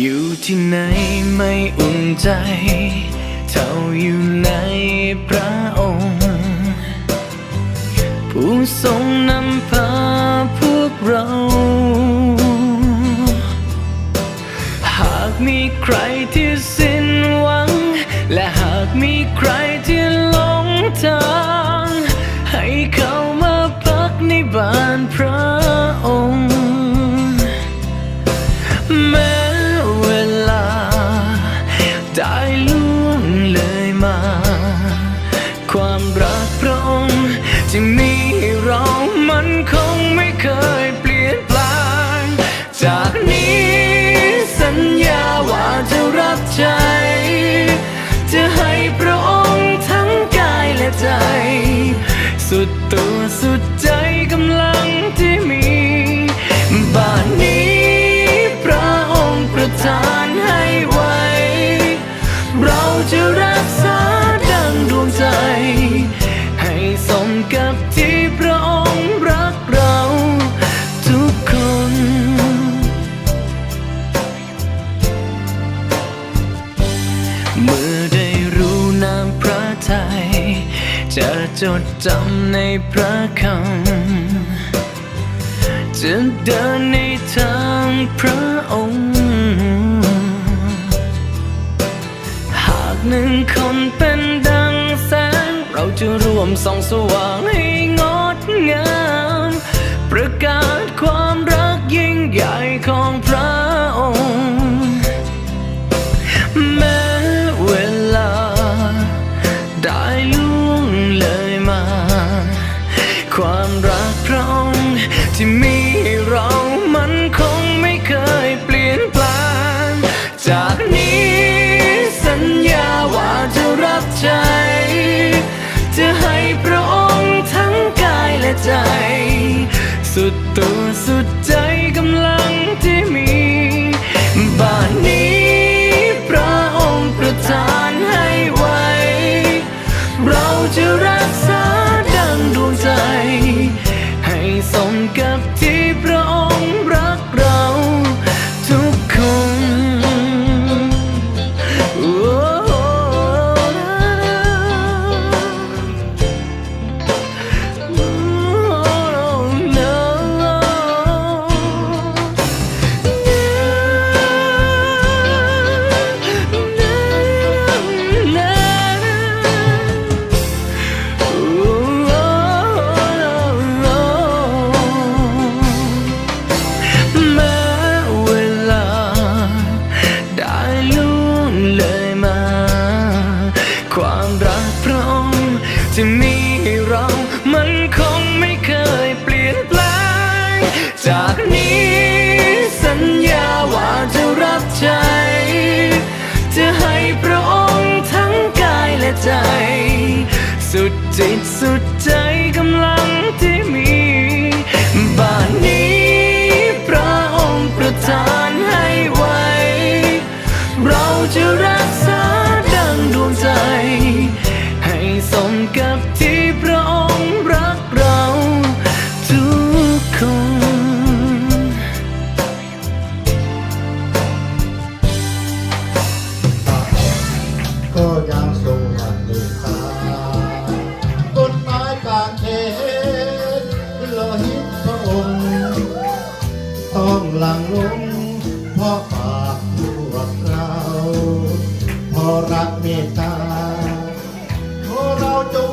อยู่ที่ไหนไม่อุ่นใจ เท่าอยู่ในพระองค์ ผู้ทรงนำพาพวกเรา คงไม่เคยเปลี่ยนแปลงจากนี้สัญญาว่าจะรับใจจะให้พระองค์ทั้งกายและใจ สุดตัวสุดใจกำลังที่มีบ้านนี้พระองค์ประทานให้ไว้ เราจะรักษาดังดวงใจ ให้สมกับที่พระ จะจดจำในพระคำจะเดินในทางพระองค์ หากหนึ่งคนเป็นดังแสง เราจะรวมส่องสว่างให้งดงาม ประกาศความรักยิ่งใหญ่ของพระ ความรักพระองค์ที่มีให้เรามันคงไม่เคยเปลี่ยนแปลงจากนี้สัญญาว่าจะรับใจ จะให้พระองค์ทั้งกายและใจ สุดตัว พระองค์ทั้งกายและใจ สุดจิตสุดใจกำลังที่มีบ้านนี้พระองค์ประทานให้ไว้ เราจะรักษาดังดวงใจ ให้สมกับ ลังลงเพราะปากพวกเราพรารักเมตตาขอเราจง